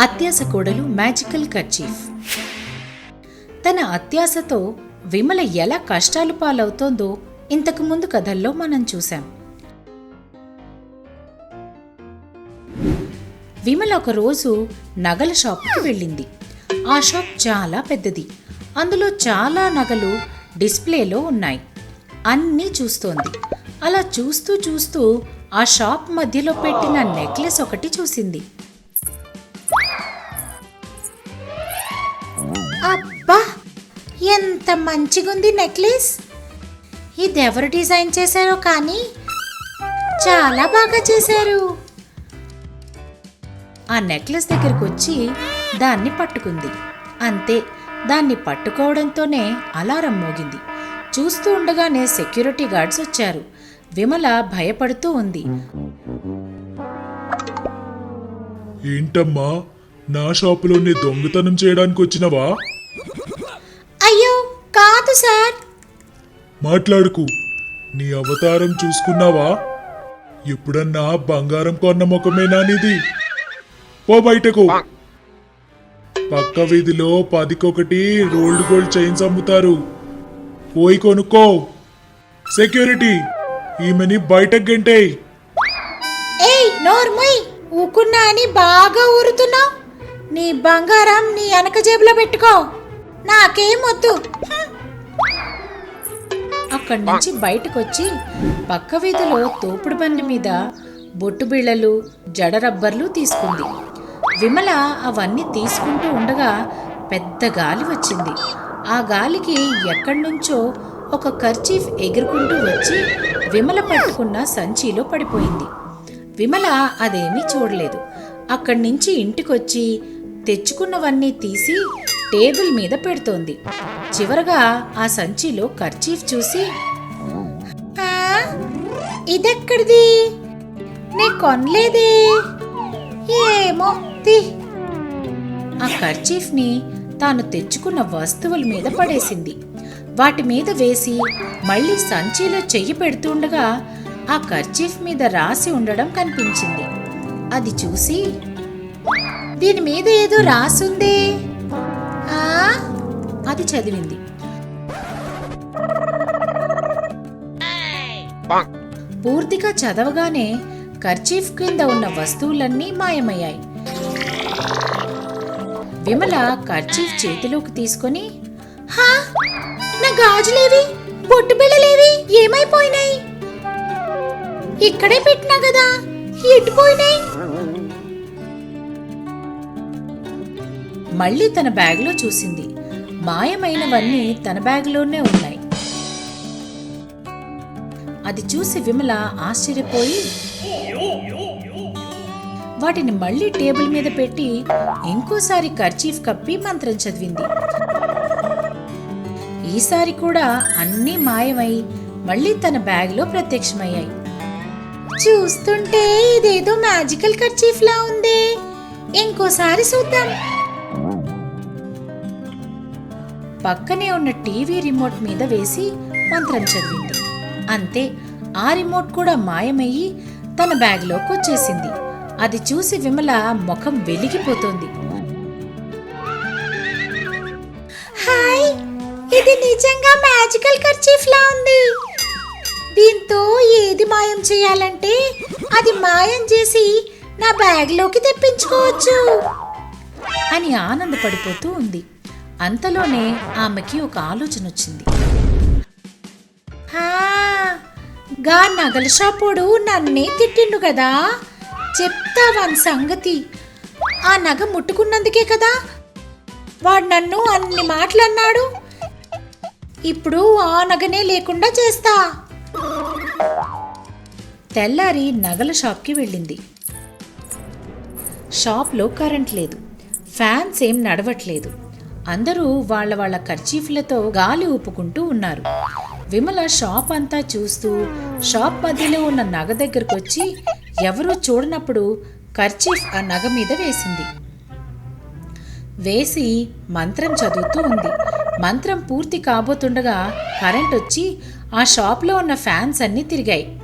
అత్యాస కోడలు magical kerchief. తన అత్యాసతో విమల ఎలా కష్టాలు పాలవుతోందో ఇంతకు ముందు కథల్లో మనం చూశాం. విమల ఒకరోజు నగల షాప్కి వెళ్ళింది. ఆ షాప్ చాలా పెద్దది. అందులో చాలా నగలు డిస్ప్లేలో ఉన్నాయి. అన్నీ చూస్తోంది. అలా చూస్తూ చూస్తూ ఆ షాప్ మధ్యలో పెట్టిన నెక్లెస్ ఒకటి చూసింది. అబ్బా ఎంత మంచిగుంది నెక్లెస్. ఇది ఎవరు డిజైన్ చేశారో కానీ చాలా బాగా చేశారు. ఆ నెక్లెస్ దగ్గరకు వచ్చి దాన్ని పట్టుకుంది. అంతే దాన్ని పట్టుకోవడంతోనే అలారం మోగింది. చూస్తూ ఉండగానే సెక్యూరిటీ గార్డ్స్ వచ్చారు. విమల భయపడుతూ ఉంది. ఏంటమ్మా నా షాపులోనే దొంగతనం చేయడానికి వచ్చినవా మాట్లాడుకు. నీ అవతారం చూసుకున్నావా? ఎప్పుడన్నా బంగారం కొన్న ముఖమేనా నీది? పో బయటకు. పక్క వీధిలో పదికొకటి రోల్డ్ గోల్డ్ చైన్స్ అమ్ముతారు. పోయి కొనుక్కో. సెక్యూరిటీ ఈమెని బయటకు గంటేయ్. ఏయ్ నోర్మయ్ ఊకున్నా అని బాగా ఊరుతున్నావు. నీ బంగారం నీ వెనక జేబులో పెట్టుకో. నాకేం వద్దు. అక్కడి నుంచి బయటకు వచ్చి పక్క వీధిలో తోపుడు బండి మీద బొట్టు బిళ్ళలు జడ రబ్బర్లు తీసుకుంది. విమల అవన్నీ తీసుకుంటూ ఉండగా పెద్ద గాలి వచ్చింది. ఆ గాలికి ఎక్కడి నుంచో ఒక కర్చీఫ్ ఎగురుకుంటూ వచ్చి విమల పట్టుకున్న సంచిలో పడిపోయింది. విమల అదేమీ చూడలేదు. అక్కడి నుంచి ఇంటికొచ్చి తెచ్చుకున్నవన్నీ తీసి టేబుల్ మీద పెడుతోంది. చివరగా ఆ సంచిలో కర్చీఫ్ చూసి ఇదెక్కడిది? నే కొనలేదే. ఏమో తీ. ఆ కర్చీఫ్ని తాను తెచ్చుకున్న వస్తువుల మీద పడేసింది. వాటి మీద వేసి మళ్ళీ సంచిలో చెయ్యి పెడుతుండగా ఆ కర్చీఫ్ మీద రాసి ఉండడం కనిపించింది. అది చూసి దీని మీద ఏదో రాసుందే. అది చదివింది. పూర్తిగా చదవగానే కర్చీఫ్ కింద ఉన్న వస్తువులన్నీ మాయమయ్యాయి. విమల కర్చీఫ్ చేతిలోకి తీసుకొని హా నా గాజులేవి బొట్టు బిళ్ళలేవి ఏమైపోయినాయి? ఇక్కడే పెట్టినా కదా ఎట్టుపోయినాయి మళ్ళీ తన బ్యాగ్లో చూసింది. మాయమైనవన్నీ తన బ్యాగ్లోనే ఉన్నాయి. అది చూసి విమల ఆశ్చర్యపోయి వాటిని మళ్ళీ టేబుల్ మీద పెట్టి ఇంకోసారి కర్చీఫ్ కప్పి మంత్రం చదివింది. ఈసారి కూడా అన్నీ మాయమై మళ్ళీ తన బ్యాగ్లో ప్రత్యక్షమయ్యాయి. చూస్తుంటే ఇదేదో మ్యాజికల్ కర్చీఫ్లా ఉంది. ఇంకోసారి చూద్దాం. పక్కనే ఉన్న టీవీ రిమోట్ మీద వేసి మంత్రం చదివింది. అంతే ఆ రిమోట్ కూడా మాయమయ్యి తన బ్యాగ్లోకి వచ్చేసింది. అది చూసి విమల ముఖం వెలిగిపోతుంది. హాయ్ ఇది నిజంగా మ్యాజికల్ కర్చీఫ్ లా ఉంది. దీంతో ఏది మాయం చేయాలంటే అది మాయం చేసి నా బ్యాగ్లోకి తెప్పించుకోవచ్చు అని ఆనందపడిపోతూ ఉంది. అంతలోనే ఆమెకి ఒక ఆలోచన వచ్చింది గా నగల షాపోడు నన్నే తిట్టిండు కదా? చెప్తా వాని సంగతి? ఆ నగ ముట్టుకున్నందుకే కదా? వాడు నన్ను అన్ని మాటలు అన్నాడు ఇప్పుడు ఆ నగనే లేకుండా చేస్తా. తెల్లారి నగల షాప్కి వెళ్ళింది. షాప్లో కరెంట్ లేదు. ఫ్యాన్స్ ఏం నడవట్లేదు. అందరూ వాళ్ళ వాళ్ళ కర్చీఫ్లతో గాలి ఊపుకుంటూ ఉన్నారు. విమల షాప్ అంతా చూస్తూ షాప్ మధ్యలో ఉన్న నగ దగ్గరకు వచ్చి ఎవరూ చూడనప్పుడు కర్చీఫ్ ఆ నగ మీద వేసింది. వేసి మంత్రం చదువుతూ ఉంది. మంత్రం పూర్తి కాబోతుండగా కరెంట్ వచ్చి ఆ షాప్లో ఉన్న ఫ్యాన్స్ అన్నీ తిరిగాయి.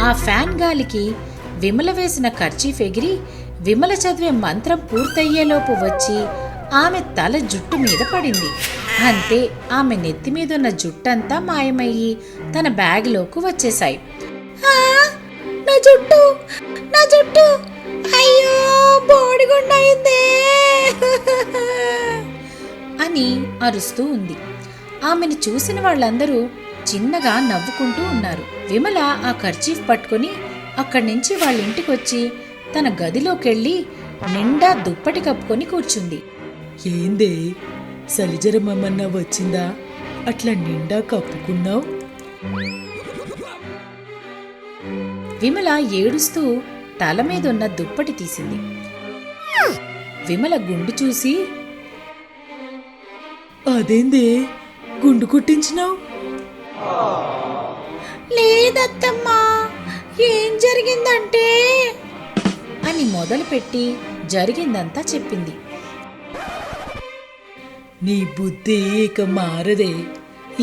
ఆ ఫ్యాన్ గాలికి విమల వేసిన ఖర్చీఫ్ ఎగిరి విమల చదివే మంత్రం పూర్తయ్యేలోపు వచ్చి ఆమె తల జుట్టు మీద పడింది. అంతే ఆమె నెత్తి మీదున్న జుట్టంతా మాయమయ్యి తన బ్యాగ్లోకి వచ్చేశాయి. నా జుట్టు నా జుట్టు అయ్యో బోడిగుండయిందే అని అరుస్తూ ఉంది. ఆమెను చూసిన వాళ్ళందరూ చిన్నగా నవ్వుకుంటూ ఉన్నారు. విమల ఆ ఖర్చీఫ్ పట్టుకొని అక్కడి నుంచి వాళ్ళ ఇంటికి వచ్చి తన గదిలోకెళ్ళి నిండా దుప్పటి కప్పుకొని కూర్చుంది. ఏందే? సలిజరం అమ్మన్నా వచ్చిందా? అట్లా నిండా కప్పుకున్నావు? విమల ఏడుస్తూ తల మీదున్న దుప్పటి తీసింది. విమల గుండు చూసి అదేందే? గుండు కొట్టించినావు? లేదత్తమ్మా ఏం జరిగిందంటే? అని మొదలుపెట్టి జరిగిందంతా చెప్పింది. నీ బుద్ధి ఇక మారదే.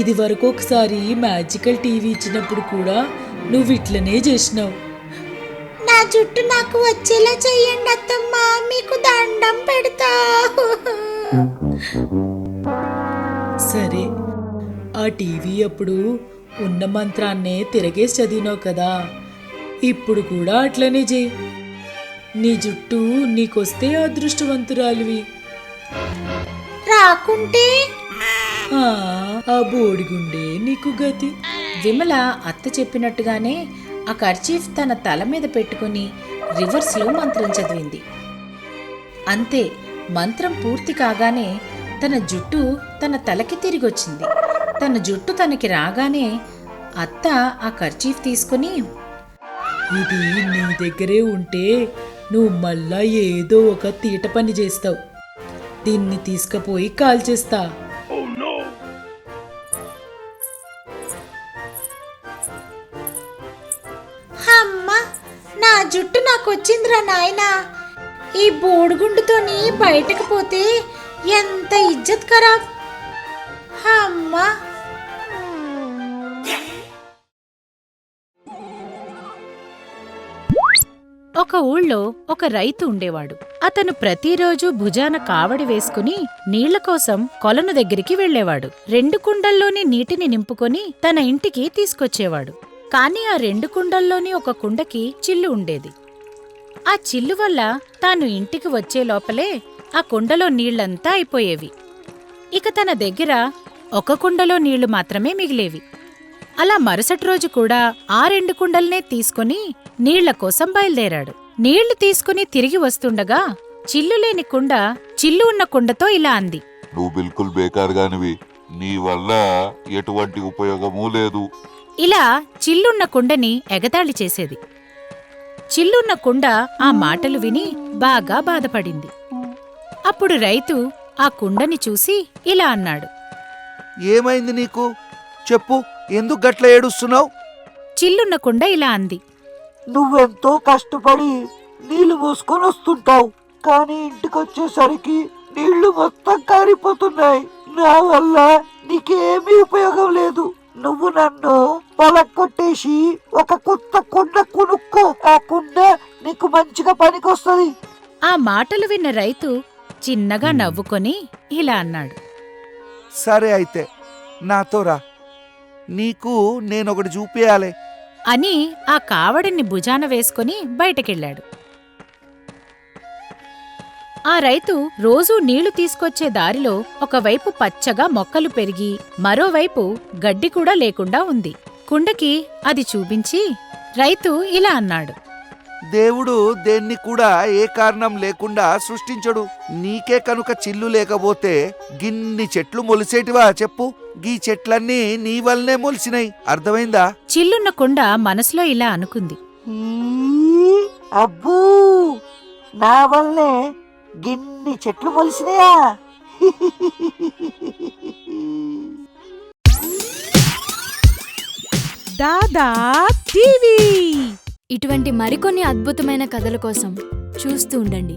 ఇది వరకు ఒకసారి మ్యాజికల్ టీవీ ఇచ్చినప్పుడు కూడా నువ్వు ఇట్లనే చేసినావు. నా జుట్టు నాకు వచ్చేలా చెయ్యండి అత్తమ్మా మీకు దండం పెడతా. సరే ఆ టీవీ అప్పుడు ఉన్న మంత్రాన్నే తిరగేసి చదివినావు కదా. ఇప్పుడు కూడా అట్లనే చేయి. నీ జుట్టు నీకొస్తే అదృష్టవంతురాలివి. రాకుంటే? ఆ, బోడిగుండే నీకు గతి. విమల అత్త చెప్పినట్టుగానే ఆ కర్చీఫ్ తన తల మీద పెట్టుకుని రివర్స్లో మంత్రం చదివింది. అంతే మంత్రం పూర్తి కాగానే తన జుట్టు తన తలకి తిరిగొచ్చింది. తన జుట్టు తనకి రాగానే అత్త ఆ కర్చీఫ్ తీసుకుని ఇది నీ దగ్గరే ఉంటే నువ్వు మళ్ళా ఏదో ఒక తీట పని చేస్తావు. దీన్ని తీసుకుపోయి కాల్చేస్తా అమ్మ నా జుట్టు నాకు వచ్చిందిరా నాయనా. ఈ బోడిగుండుతోని బయటకు పోతే ఎంత ఇజ్జత్ ఖరాబ్ అమ్మా. ఒక ఊళ్ళో ఒక రైతు ఉండేవాడు. అతను ప్రతిరోజు భుజాన కావడి వేసుకుని నీళ్ళ కోసం కొలను దగ్గరికి వెళ్ళేవాడు. రెండు కుండల్లోని నీటిని నింపుకొని తన ఇంటికి తీసుకొచ్చేవాడు. కాని ఆ రెండు కుండల్లోని ఒక కుండకి చిల్లు ఉండేది. ఆ చిల్లు వల్ల తాను ఇంటికి వచ్చే లోపలే ఆ కుండలో నీళ్ళంతా అయిపోయేవి. ఇక తన దగ్గర ఒక కుండలో నీళ్ళు మాత్రమే మిగిలేవి. అలా మరుసటి రోజు కూడా ఆ రెండు కుండల్నే తీసుకుని నీళ్ళ కోసం బయలుదేరాడు. నీళ్ళు తీసుకుని తిరిగి వస్తుండగా చిల్లు లేని కుండ చిల్లు ఉన్న కుండతో ఇలా అంది. నువ్వు బిల్కుల్ బేకార్గానివి. నీ వల్ల ఎటువంటి ఉపయోగమూ లేదు. ఇలా చిల్లున్న కుండని ఎగతాళి చేసేది. చిల్లున్న కుండ ఆ మాటలు విని బాగా బాధపడింది. అప్పుడు రైతు ఆ కుండని చూసి ఇలా అన్నాడు. ఏమైంది నీకు? చెప్పు. ఎందుకు గట్ల ఏడుస్తున్నావు? చిల్లున్న కుండ ఇలా అంది. నువ్వెంతో కష్టపడి నీళ్ళు మోసుకొని వస్తుంటావు కానీ ఇంటికి వచ్చేసరికి నీళ్ళు మొత్తం కారిపోతున్నాయి. నా వల్ల నీకేమీ ఉపయోగం లేదు. నువ్వు నన్ను పొలక్కొట్టేసి ఒక కొత్త కుండ కొనుక్కో. ఆ కుండ నీకు మంచిగా పనికొస్తుంది. ఆ మాటలు విన్న రైతు చిన్నగా నవ్వుకొని ఇలా అన్నాడు. సరే అయితే నాతో రా. నీకు నేనొకటి చూపియాలి. అని ఆ కావడిని భుజాన వేసుకుని బయటకెళ్ళాడు. ఆ రైతు రోజూ నీళ్ళు తీసుకొచ్చే దారిలో ఒకవైపు పచ్చగా మొక్కలు పెరిగి మరోవైపు గడ్డి కూడా లేకుండా ఉంది. కుండకి అది చూపించి రైతు ఇలా అన్నాడు. దేవుడు దేన్ని కూడా ఏ కారణం లేకుండా సృష్టించడు. నీకే కనుక చిల్లు లేకపోతే గిన్ని చెట్లు మొలిసేటివా చెప్పు. గీ చెట్లన్నీ నీ వల్లనే మొలిసినాయి అర్థమైందా? చిల్లున్న కుండ మనసులో ఇలా అనుకుంది. అబ్బూ! నా వల్లే గిన్ని చెట్లు మొలిసినాయా? దాదా టీవీ ఇటువంటి మరికొన్ని అద్భుతమైన కథల కోసం చూస్తూ ఉండండి.